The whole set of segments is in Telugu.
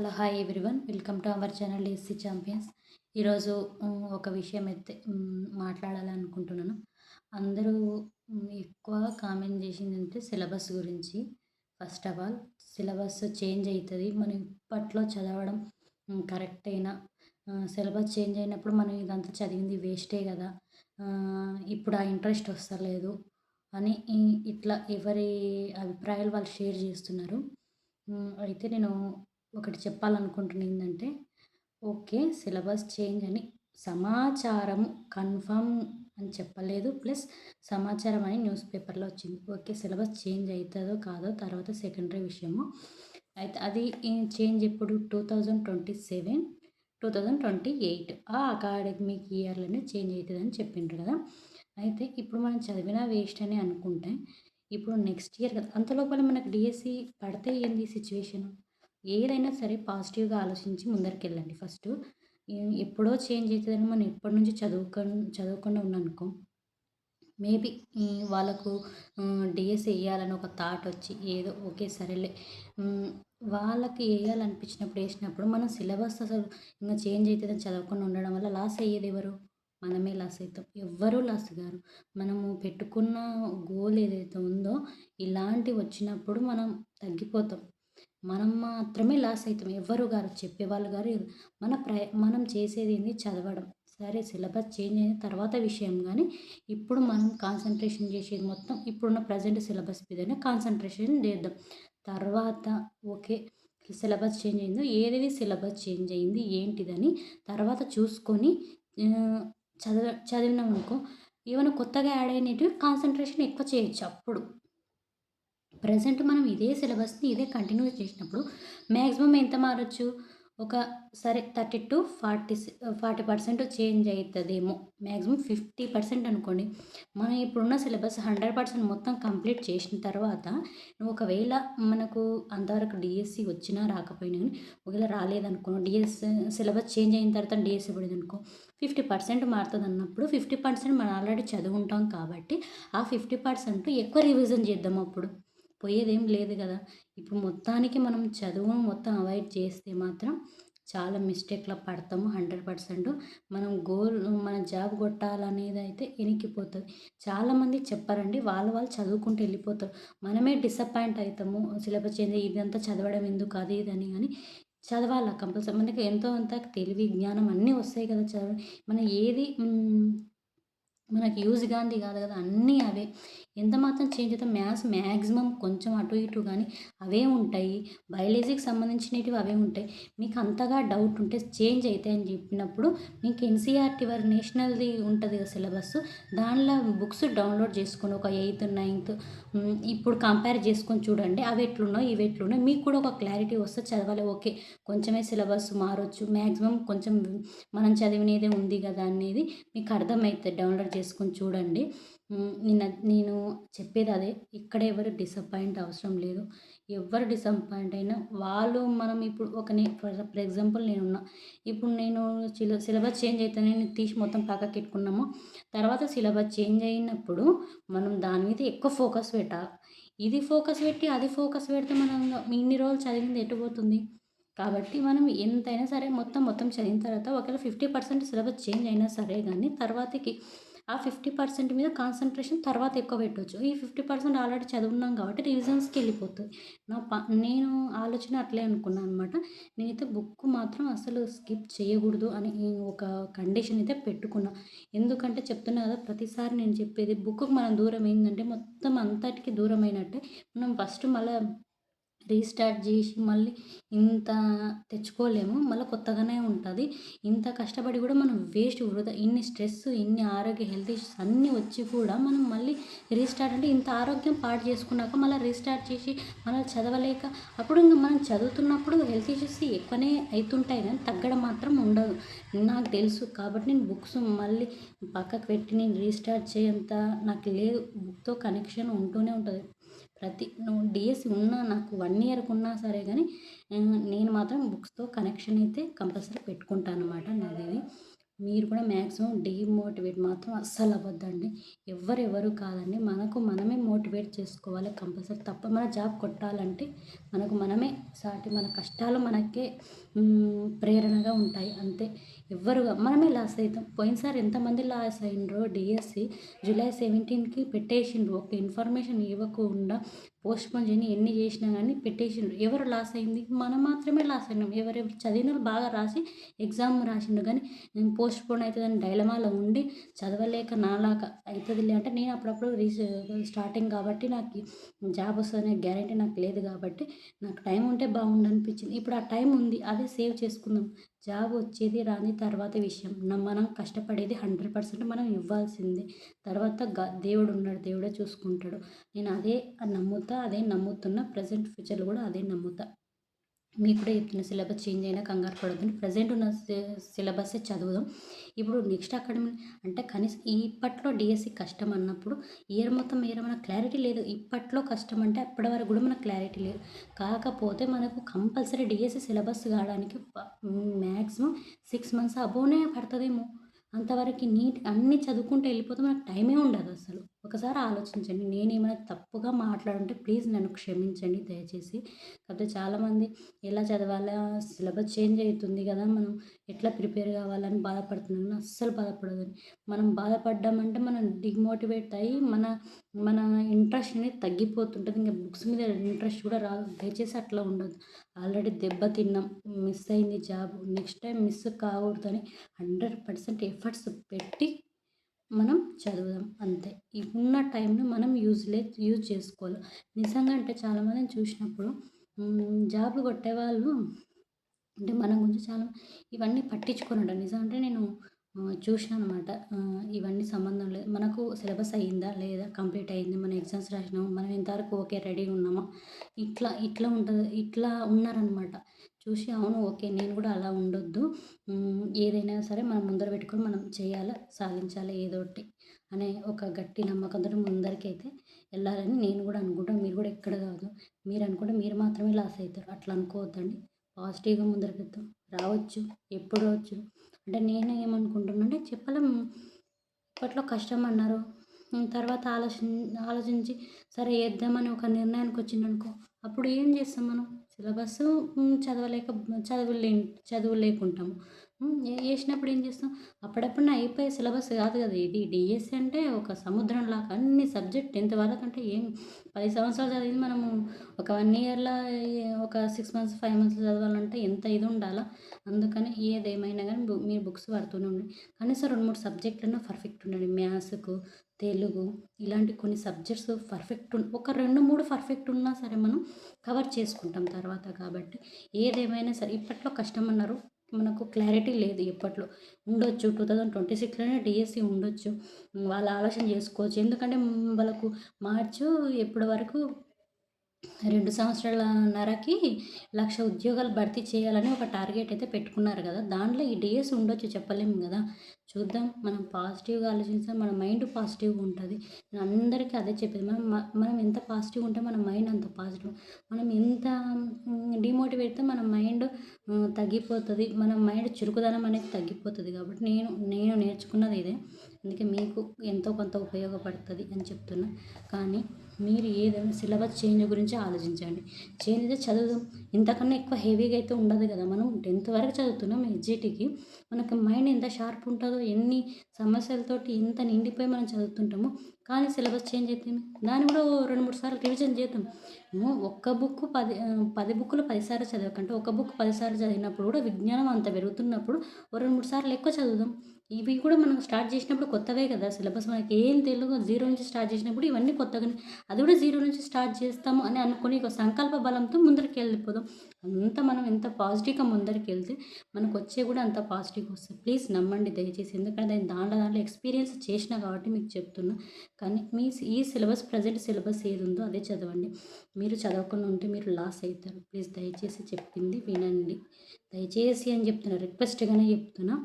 Hello hi everyone welcome to our channel AC champions ఈరోజు ఒక విషయం అయితే మాట్లాడాలనుకుంటున్నాను. అందరూ ఎక్కువ కామెంట్ చేసిందంటే సిలబస్ గురించి. First of all syllabus change అవుతుంది. మనం ఇప్పట్లో చదవడం కరెక్ట్ అయినా సిలబస్ చేంజ్ అయినప్పుడు మనం ఇదంతా చదివింది వేస్టే కదా. ఇప్పుడు ఆ ఇంట్రెస్ట్ వస్తలేదు అని ఇట్లా ఎవరి అభిప్రాయాలు వాళ్ళు షేర్ చేస్తున్నారు. అయితే నేను ఒకటి చెప్పాలనుకుంటున్నా ఏంటంటే ఓకే సిలబస్ చేంజ్ అని. సమాచారం కన్ఫర్మ్ అని చెప్పలేదు. ప్లస్ సమాచారం అని న్యూస్ పేపర్లో వచ్చింది. ఓకే సిలబస్ చేంజ్ అవుతుందో కాదో తర్వాత సెకండరీ విషయము. అయితే అది చేంజ్ ఎప్పుడు? Two thousand twenty seven two thousand twenty eight. ఆ అకాడమిక్ ఇయర్లోనే చేంజ్ అవుతుందని చెప్పిండ్రు కదా. అయితే ఇప్పుడు మనం చదివినా వేస్ట్ అని అనుకుంటే ఇప్పుడు నెక్స్ట్ ఇయర్ కదా. అంత లోపల మనకు డిఎస్సి పడితే ఏంది సిచ్యువేషన్? ఏదైనా సరే పాజిటివ్గా ఆలోచించి ముందరికెళ్ళండి ఫస్ట్. ఎప్పుడో చేంజ్ అవుతుందని మనం ఎప్పటి నుంచి చదువుక చదవకుండా ఉన్నానుకో మేబీ వాళ్ళకు డిఎస్ వేయాలని ఒక థాట్ వచ్చి ఏదో ఓకే సరేలే. వాళ్ళకి వేయాలనిపించినప్పుడు వేసినప్పుడు మనం సిలబస్ అసలు ఇంకా చేంజ్ అవుతుందని చదవకుండా ఉండడం వల్ల లాస్ అయ్యేది ఎవరు? మనమే లాస్ అవుతాం ఎవ్వరూ లాస్ గారు మనము పెట్టుకున్న గోల్ ఏదైతే ఉందో ఇలాంటివి వచ్చినప్పుడు మనం తగ్గిపోతాం. మనం మాత్రమే లాస్ అవుతాం. ఎవ్వరు గారు? చెప్పేవాళ్ళు గారు మన ప్రయ మనం చేసేది ఏంది? చదవడం. సరే సిలబస్ చేంజ్ అయిన తర్వాత విషయం కానీ ఇప్పుడు మనం కాన్సన్ట్రేషన్ చేసేది మొత్తం ఇప్పుడున్న ప్రజెంట్ సిలబస్ మీదనే కాన్సన్ట్రేషన్ చేద్దాం. తర్వాత ఓకే సిలబస్ చేంజ్ అయిందో ఏదేది సిలబస్ చేంజ్ అయింది ఏంటిదని తర్వాత చూసుకొని చదివ చదవ చదివినాం అనుకో ఏమైనా కొత్తగా యాడ్ అయినవి కాన్సన్ట్రేషన్ ఎక్కువ చేయొచ్చు అప్పుడు. ప్రజెంట్ మనం ఇదే సిలబస్ని ఇదే కంటిన్యూ చేసినప్పుడు మ్యాక్సిమం ఎంత మారచ్చు? ఒక సరే thirty to forty forty percent change అవుతుందేమో మ్యాక్సిమం ఫిఫ్టీ పర్సెంట్ అనుకోండి. మనం ఇప్పుడున్న సిలబస్ హండ్రెడ్ పర్సెంట్ మొత్తం కంప్లీట్ చేసిన తర్వాత నువ్వు ఒకవేళ మనకు అంతవరకు డిఎస్సి వచ్చినా రాకపోయినా కానీ ఒకవేళ రాలేదనుకో డిఎస్ సిలబస్ చేంజ్ అయిన తర్వాత డిఎస్సి పడింది అనుకో ఫిఫ్టీ పర్సెంట్ మారుతుంది అన్నప్పుడు ఫిఫ్టీ పర్సెంట్ మనం ఆల్రెడీ చదువుంటాం కాబట్టి ఆ ఫిఫ్టీ పర్సెంట్ ఎక్కువ రివిజన్ చేద్దాం అప్పుడు. పోయేదేం లేదు కదా. ఇప్పుడు మొత్తానికి మనం చదువు మొత్తం అవాయిడ్ చేస్తే మాత్రం చాలా మిస్టేక్లో పడతాము హండ్రెడ్ పర్సెంట్. మనం గోల్ మన జాబ్ కొట్టాలనేది అయితే ఎనికిపోతుంది చాలామంది చెప్పారండి వాళ్ళు వాళ్ళు చదువుకుంటూ వెళ్ళిపోతారు. మనమే డిసప్పాయింట్ అవుతాము సిలబస్ చేంజ్ ఇదంతా చదవడం ఎందుకు? అది ఇది అని. కానీ చదవాలా కంపల్సరీ? మనకి ఎంతో అంత తెలివి జ్ఞానం అన్నీ వస్తాయి కదా చదవ. మనం ఏది మనకి యూజ్ కాంది కాదు కదా అన్నీ అవే. ఎంత మాత్రం చేంజ్ అయితే మ్యాథ్స్ మ్యాక్సిమం కొంచెం అటు ఇటు కానీ అవే ఉంటాయి. బయాలజీకి సంబంధించినవి అవే ఉంటాయి. మీకు అంతగా డౌట్ ఉంటే చేంజ్ అవుతాయి అని చెప్పినప్పుడు మీకు ఎన్సీఆర్టీ వారి నేషనల్ది ఉంటుంది కదా సిలబస్ దానిలో బుక్స్ డౌన్లోడ్ చేసుకొని ఒక ఎయిత్ నైన్త్ ఇప్పుడు కంపేర్ చేసుకొని చూడండి అవి ఎట్లున్నాయి ఇవి ఎట్లున్నాయి మీకు కూడా ఒక క్లారిటీ వస్తే చదవాలి ఓకే కొంచెమే సిలబస్ మారొచ్చు. మ్యాక్సిమం కొంచెం మనం చదివినదే ఉంది కదా అనేది మీకు అర్థమవుతుంది డౌన్లోడ్ చేసుకొని చూడండి. నిన్న నేను చెప్పేది అదే. ఇక్కడ ఎవరు డిసప్పాయింట్ అవసరం లేదు. ఎవరు డిసప్పాయింట్ అయినా వాళ్ళు మనం ఇప్పుడు ఒక నే ఫర్ ఎగ్జాంపుల్ నేనున్నా. ఇప్పుడు నేను సిల సిలబస్ చేంజ్ అయితే నేను తీసి మొత్తం పక్కకి పెట్టుకున్నాము. తర్వాత సిలబస్ చేంజ్ అయినప్పుడు మనం దాని మీద ఎక్కువ ఫోకస్ పెట్టాలి ఇది ఫోకస్ పెట్టి అది ఫోకస్ పెడితే మనం ఇన్ని రోజులు చదివింది ఎటు పోతుంది? కాబట్టి మనం ఎంతైనా సరే మొత్తం మొత్తం చదివిన తర్వాత ఒకవేళ ఫిఫ్టీ పర్సెంట్ సిలబస్ చేంజ్ అయినా సరే కానీ తర్వాతకి ఆ ఫిఫ్టీ పర్సెంట్ మీద కాన్సన్ట్రేషన్ తర్వాత ఎక్కువ పెట్టవచ్చు ఈ ఫిఫ్టీ పర్సెంట్ ఆల్రెడీ చదువున్నాం కాబట్టి రివిజన్స్కి వెళ్ళిపోతుంది. నా ప నేను ఆలోచన అట్లే అనుకున్నాను అనమాట నేనైతే బుక్ మాత్రం అసలు స్కిప్ చేయకూడదు అని ఒక కండిషన్ అయితే పెట్టుకున్నా. ఎందుకంటే చెప్తున్నా కదా ప్రతిసారి నేను చెప్పేది బుక్కు మనం దూరం అయిందంటే మొత్తం అంతటికి దూరం అయినట్టే. మనం ఫస్ట్ మళ్ళీ రీస్టార్ట్ చేసి మళ్ళీ ఇంత తెచ్చుకోలేము మళ్ళీ కొత్తగానే ఉంటుంది. ఇంత కష్టపడి కూడా మనం వేస్ట్ వృధా ఇన్ని స్ట్రెస్ ఇన్ని ఆరోగ్య హెల్త్ ఇష్యూస్ అన్నీ వచ్చి కూడా మనం మళ్ళీ రీస్టార్ట్ అంటే ఇంత ఆరోగ్యం పాటు చేసుకున్నాక మళ్ళీ రీస్టార్ట్ చేసి మళ్ళీ చదవలేక అప్పుడు ఇంకా మనం చదువుతున్నప్పుడు హెల్త్ ఇష్యూస్ ఎక్కువనే అవుతుంటాయి కానీ తగ్గడం మాత్రం ఉండదు. నాకు తెలుసు కాబట్టి నేను బుక్స్ మళ్ళీ పక్కకు పెట్టి నేను రీస్టార్ట్ చేయంత నాకు లేదు. బుక్తో కనెక్షన్ ఉంటూనే ఉంటుంది. ప్రతి నువ్వు డిఎస్సి ఉన్నా నాకు వన్ ఇయర్కి ఉన్నా సరే కానీ నేను మాత్రం బుక్స్తో కనెక్షన్ అయితే కంపల్సరీ పెట్టుకుంటాను అనమాట నాది. మీరు కూడా మ్యాక్సిమం డిమోటివేట్ మాత్రం అస్సలు అవ్వద్దండి. ఎవరెవరు కాదండి. మనకు మనమే మోటివేట్ చేసుకోవాలి కంపల్సరీ. తప్ప మన జాబ్ కొట్టాలంటే మనకు మనమే సాటి మన కష్టాలు మనకే ప్రేరణగా ఉంటాయి. అంతే. ఎవ్వరు మనమే లాస్ అవుతాం పోయినసారి ఎంతమంది లాస్ అయినరో డిఎస్సి జూలై సెవెంటీన్కి పెట్టేసిండ్రు. ఒక ఇన్ఫర్మేషన్ ఇవ్వకుండా పోస్ట్పోన్ చేయని ఎన్ని చేసినా కానీ పెట్టేసిండ్రు. ఎవరు లాస్ అయింది? మనం మాత్రమే లాస్ అయినాం. ఎవరెవరు చదివిన బాగా రాసి ఎగ్జామ్ రాసిండు కానీ నేను పోస్ట్పోన్ అవుతుందని డైలమాలో ఉండి చదవలేక నాలాక అవుతుందిలే అంటే నేను అప్పుడప్పుడు రీసె స్టార్టింగ్ కాబట్టి నాకు జాబ్ వస్తుందనే గ్యారంటీ నాకు లేదు కాబట్టి నాకు టైం ఉంటే బాగుండు అనిపించింది. ఇప్పుడు ఆ టైం ఉంది. అదే సేవ్ చేసుకుందాం. జాబ్ వచ్చేది రాని తర్వాత విషయం. మనం కష్టపడేది హండ్రెడ్ పర్సెంట్ మనం ఇవ్వాల్సిందే. తర్వాత గ దేవుడు ఉన్నాడు దేవుడే చూసుకుంటాడు. నేను అదే నమ్ముతా అదే నమ్ముతున్నా ప్రజెంట్ ఫ్యూచర్లో కూడా అదే నమ్ముతా. మీకు కూడా చెప్తున్న సిలబస్ చేంజ్ అయినా కంగారు పడద్దని ప్రజెంట్ ఉన్న సిలబస్సే చదువుదాం. ఇప్పుడు నెక్స్ట్ అకాడమీ అంటే కనీసం ఇప్పట్లో డిఎస్సి కష్టం అన్నప్పుడు ఇయర్ మొత్తం ఇయర్ మన క్లారిటీ లేదు. ఇప్పట్లో కష్టం అంటే అప్పటి వరకు కూడా మనకు క్లారిటీ లేదు. కాకపోతే మనకు కంపల్సరీ డిఎస్సి సిలబస్ కావడానికి మ్యాక్సిమం సిక్స్ మంత్స్ అబోనే పడుతుందేమో. అంతవరకు నీట్ అన్నీ చదువుకుంటూ వెళ్ళిపోతే మనకు టైమే ఉండదు అసలు. ఒకసారి ఆలోచించండి. నేను ఏమైనా తప్పుగా మాట్లాడుంటే ప్లీజ్ నన్ను క్షమించండి దయచేసి. కాకపోతే చాలామంది ఎలా చదవాలా? సిలబస్ చేంజ్ అవుతుంది కదా మనం. ఎట్లా ప్రిపేర్ కావాలని బాధపడుతున్నాను అస్సలు బాధపడదని మనం బాధపడ్డామంటే మనం డిమోటివేట్ అయ్యి మన మన ఇంట్రెస్ట్ అనేది తగ్గిపోతుంటుంది. ఇంకా బుక్స్ మీద ఇంట్రెస్ట్ కూడా రాదు. దయచేసి అట్లా ఉండదు ఆల్రెడీ దెబ్బ తిన్నాం. మిస్ అయింది జాబ్. నెక్స్ట్ టైం మిస్ కాకూడదని హండ్రెడ్ పర్సెంట్ ఎఫర్ట్స్ పెట్టి మనం చదువుదాం అంతే. ఉన్న టైంను మనం యూజ్లే యూజ్ చేసుకోవాలి. నిజంగా అంటే చాలామందిని చూసినప్పుడు జాబ్ కొట్టేవాళ్ళు అంటే మన గురించి చాలా ఇవన్నీ పట్టించుకోనంట నిజం అంటే నేను చూసిన అనమాట ఇవన్నీ సంబంధం లేదు. మనకు సిలబస్ అయ్యిందా లేదా? కంప్లీట్ అయ్యింది. మన ఎగ్జామ్స్ రాసినాము? మనం ఇంతవరకు ఓకే రెడీగా ఉన్నామా? ఇట్లా ఇట్లా ఉంటుంది ఇట్లా ఉన్నారనమాట. చూసి అవును ఓకే నేను కూడా అలా ఉండొద్దు. ఏదైనా సరే మనం ముందర పెట్టుకొని మనం చేయాలి సాధించాలి ఏదో ఒకటి అనే ఒక గట్టి నమ్మకంతో ముందరికైతే వెళ్ళాలని నేను కూడా అనుకుంటాను మీరు కూడా ఎక్కడ కాదు. మీరు అనుకుంటే మీరు మాత్రమే లాస్ అవుతారు. అట్లా అనుకోవద్దండి. పాజిటివ్గా ముందరకెళ్తాం రావచ్చు ఎప్పుడు రావచ్చు. అంటే నేను ఏమనుకుంటున్నా అంటే చెప్పలేం. ఇప్పట్లో కష్టం అన్నారు. తర్వాత ఆలోచన ఆలోచించి సరే వేద్దామని ఒక నిర్ణయానికి వచ్చిందనుకో అప్పుడు ఏం చేస్తాం మనం? సిలబస్ చదవలేక చదువులే చదువు లేకుంటాము వేసినప్పుడు ఏం చేస్తాం? అప్పుడప్పుడు అయిపోయే సిలబస్ కాదు కదా ఇది. డిఎస్సి అంటే ఒక సముద్రం లాగా అన్ని సబ్జెక్ట్ టెన్త్ వరకు అంటే ఏం? పది సంవత్సరాలు చదివింది మనము. ఒక వన్ ఇయర్లో ఒక సిక్స్ మంత్స్ ఫైవ్ మంత్స్ చదవాలంటే ఎంత ఇది ఉండాలా? అందుకని ఏదేమైనా కానీ మీరు బుక్స్ పడుతూనే ఉండండి. కనీసం రెండు మూడు సబ్జెక్టులన్నా పర్ఫెక్ట్ ఉండండి. మ్యాథ్స్కు తెలుగు ఇలాంటి కొన్ని సబ్జెక్ట్స్ పర్ఫెక్ట్ ఒక రెండు మూడు పర్ఫెక్ట్ ఉన్నా సరే మనం కవర్ చేసుకుంటాం తర్వాత కాబట్టి ఏదేమైనా సరే ఇప్పట్లో కష్టం అన్నారు మనకు క్లారిటీ లేదు ఇప్పట్లో ఉండొచ్చు టూ థౌజండ్ ట్వంటీ సిక్స్లోనే డిఎస్సి ఉండొచ్చు. వాళ్ళు ఆలోచన చేసుకోవచ్చు. ఎందుకంటే వాళ్ళకు మార్చు ఎప్పటి వరకు రెండు సంవత్సరాలన్నరకి లక్ష ఉద్యోగాలు భర్తీ చేయాలని ఒక టార్గెట్ అయితే పెట్టుకున్నారు కదా. దాంట్లో ఈ డిఎస్ ఉండొచ్చు చెప్పలేము కదా. చూద్దాం మనం పాజిటివ్గా ఆలోచిస్తే మన మైండ్ పాజిటివ్గా ఉంటుంది. నేను అందరికీ అదే చెప్పేది. మనం మనం ఎంత పాజిటివ్ ఉంటే మన మైండ్ అంత పాజిటివ్. మనం ఎంత డిమోటివేట్ మన మైండ్ తగ్గిపోతుంది. మన మైండ్ చురుకుదనం అనేది తగ్గిపోతుంది కాబట్టి నేను నేను నేర్చుకున్నది ఇదే. అందుకే మీకు ఎంతో కొంత ఉపయోగపడుతుంది అని చెప్తున్నా. కానీ మీరు ఏదైనా సిలబస్ చేంజ్ గురించి ఆలోచించండి. చేంజ్ అయితే చదువుదాం. ఇంతకన్నా ఎక్కువ హెవీగా అయితే ఉండదు కదా. మనం టెన్త్ వరకు చదువుతున్నాం ఎస్జిటికి మనకు మైండ్ ఎంత షార్ప్ ఉంటుందో ఎన్ని సమస్యలతోటి ఎంత నిండిపోయి మనం చదువుతుంటామో కానీ సిలబస్ చేంజ్ అయితే దాన్ని కూడా రెండు మూడు సార్లు రివిజన్ చేద్దాం. ఒక్క బుక్ పది పది బుక్లు పదిసార్లు చదవకంటే ఒక బుక్ పదిసార్లు చదివినప్పుడు కూడా విజ్ఞానం అంత పెరుగుతున్నప్పుడు రెండు మూడు సార్లు ఎక్కువ చదువుదాం. ఇవి కూడా మనం స్టార్ట్ చేసినప్పుడు కొత్తవే కదా సిలబస్ మనకి ఏం తెలుగు జీరో నుంచి స్టార్ట్ చేసినప్పుడు ఇవన్నీ కొత్తగానే అది కూడా జీరో నుంచి స్టార్ట్ చేస్తాము అని అనుకుని ఒక సంకల్ప బలంతో ముందరికి వెళ్ళిపోదాం. అంత మనం ఎంత పాజిటివ్గా ముందరికి వెళ్తే మనకు వచ్చే కూడా అంత పాజిటివ్గా వస్తుంది. ప్లీజ్ నమ్మండి దయచేసి. ఎందుకంటే దాని దాంట్లో దాంట్లో ఎక్స్పీరియన్స్ చేసిన కాబట్టి మీకు చెప్తున్నా. కానీ మీ ఈ సిలబస్ ప్రజెంట్ సిలబస్ ఏది ఉందో అదే చదవండి. మీరు చదవకుండా ఉంటే మీరు లాస్ అవుతారు. ప్లీజ్ దయచేసి చెప్పింది వినండి. దయచేసి అని చెప్తున్నా. రిక్వెస్ట్గానే చెప్తున్నా.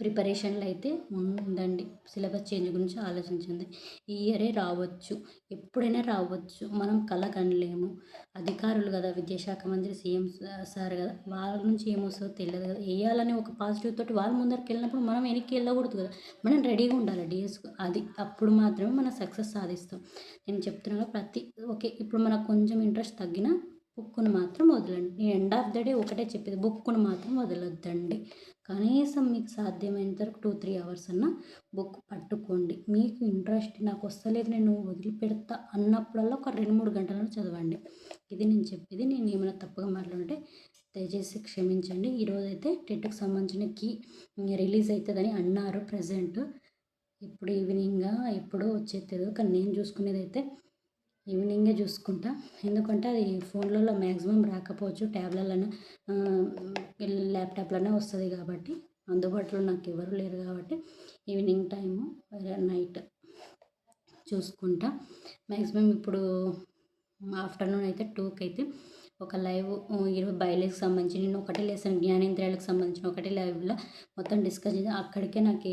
ప్రిపరేషన్లు అయితే ఉండండి సిలబస్ చేంజ్ గురించి ఆలోచించండి. ఈ ఇయరే రావచ్చు. ఎప్పుడైనా రావచ్చు. మనం కలగనలేము. అధికారులు కదా విద్యాశాఖ మంత్రి సీఎం సార్ కదా వాళ్ళ నుంచి ఏమొస్తుందో తెలియదు కదా. వేయాలని ఒక పాజిటివ్ తోటి వాళ్ళ ముందరికి వెళ్ళినప్పుడు మనం వెనక్కి వెళ్ళకూడదు కదా. మనం రెడీగా ఉండాలి డిఎస్ అది. అప్పుడు మాత్రమే మనం సక్సెస్ సాధిస్తాం. నేను చెప్తున్నాను ప్రతి ఓకే ఇప్పుడు మనకు కొంచెం ఇంట్రెస్ట్ తగ్గినా బుక్కును మాత్రం వదలండి. నేను ఎండ్ ఆఫ్ ద డే ఒకటే చెప్పేది బుక్కును మాత్రం వదలొద్దండి. కనీసం మీకు సాధ్యమైనంత వరకు టూ త్రీ అవర్స్ అన్నా బుక్ పట్టుకోండి. మీకు ఇంట్రెస్ట్ నాకు వస్తలేదు నేను వదిలిపెడతా అన్నప్పుడల్లా ఒక రెండు మూడు గంటలను చదవండి. ఇది నేను చెప్పేది నేను ఏమైనా తప్పుగా మాట్లాడుంటే దయచేసి క్షమించండి. ఈరోజైతే టెట్కి సంబంధించిన కీ రిలీజ్ అవుతుందని అన్నారు ప్రజెంట్ ఇప్పుడు ఈవినింగ్గా ఎప్పుడో వచ్చేది కానీ నేను చూసుకునేది అయితే ఈవినింగే చూసుకుంటా. ఎందుకంటే అది ఫోన్లలో మ్యాక్సిమం రాకపోవచ్చు ట్యాబ్లలోనే ల్యాప్టాప్లోనే వస్తుంది కాబట్టి అందుబాటులో నాకు ఎవరు లేరు కాబట్టి ఈవినింగ్ టైము నైట్ చూసుకుంటా. మ్యాక్సిమం ఇప్పుడు ఆఫ్టర్నూన్ అయితే టూకి అయితే ఒక లైవ్ ఇరవై బయలుకి సంబంధించి నేను ఒకటే లేసాను జ్ఞానేంద్రియాలకు సంబంధించిన ఒకటే లైవ్లో మొత్తం డిస్కస్ చేసి అక్కడికే నాకు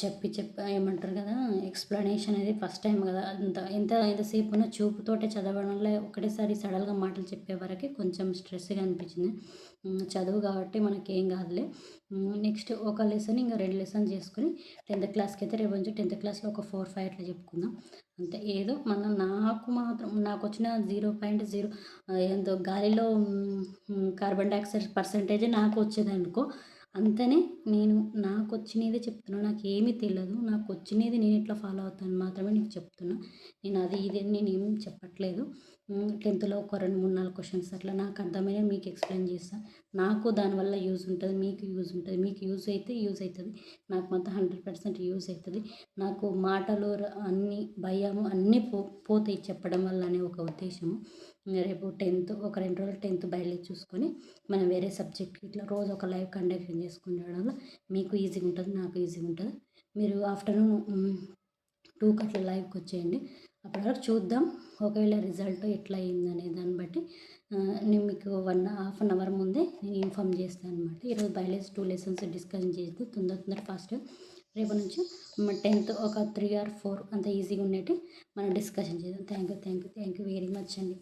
చెప్పి చెప్పి ఏమంటారు కదా ఎక్స్ప్లెనేషన్ అనేది ఫస్ట్ టైం కదా. అంత ఎంత ఎంతసేపు ఉన్న చూపుతోటే చదవడంలో ఒకటేసారి సడన్గా మాటలు చెప్పే వరకు కొంచెం స్ట్రెస్గా అనిపించింది. చదువు కాబట్టి మనకి ఏం కాదులే నెక్స్ట్ ఒక లెసన్ ఇంకా రెండు లెసన్ చేసుకుని టెన్త్ క్లాస్కి అయితే రేపు నుంచి టెన్త్ క్లాస్లో ఒక ఫోర్ ఫైవ్ అట్లా చెప్పుకుందాం. అంతే ఏదో మనం నాకు మాత్రం నాకు వచ్చిన జీరో పాయింట్ జీరో ఏందో గాలిలో కార్బన్ డైఆక్సైడ్ పర్సంటేజ్ నాకు వచ్చేది అనుకో అంతనే నేను నాకు వచ్చినదే చెప్తున్నా. నాకు ఏమీ తెలియదు నాకు వచ్చినది నేను ఎట్లా ఫాలో అవుతాను మాత్రమే నీకు చెప్తున్నా. నేను అది ఇది అని నేను ఏం చెప్పట్లేదు. టెన్త్లో ఒక రెండు మూడు నాలుగు క్వశ్చన్స్ అట్లా నాకు అర్థమైన మీకు ఎక్స్ప్లెయిన్ చేస్తాను నాకు దానివల్ల యూజ్ ఉంటుంది మీకు యూజ్ ఉంటుంది మీకు యూజ్ అయితే యూజ్ అవుతుంది నాకు మొత్తం హండ్రెడ్ పర్సెంట్ యూజ్ అవుతుంది నాకు మాటలు అన్నీ భయము అన్నీ పో పోతాయి చెప్పడం వల్ల అనే ఒక ఉద్దేశము. రేపు టెన్త్ ఒక రెండు రోజులు టెన్త్ బయలుదేరి చూసుకొని మనం వేరే సబ్జెక్ట్ ఇట్లా రోజు ఒక లైవ్ కండక్షన్ చేసుకుని వల్ల మీకు ఈజీగా ఉంటుంది నాకు ఈజీగా ఉంటుంది. మీరు ఆఫ్టర్నూన్ టూకి అట్లా లైవ్కి వచ్చేయండి. అప్పటి వరకు చూద్దాం. ఒకవేళ రిజల్ట్ ఎట్లా అయింది అనే దాన్ని బట్టి నేను మీకు వన్ హాఫ్ అన్ అవర్ ముందే నేను ఇన్ఫామ్ చేస్తాను అనమాట ఈరోజు బయాలజీ టూ లెసన్స్ డిస్కషన్ చేస్తూ తొందర తొందర ఫాస్ట్ రేపు నుంచి టెన్త్ ఒక త్రీ ఆర్ ఫోర్ అంత ఈజీగా ఉండేటి మనం డిస్కషన్ చేద్దాం. Thank you thank you thank you very much అండి.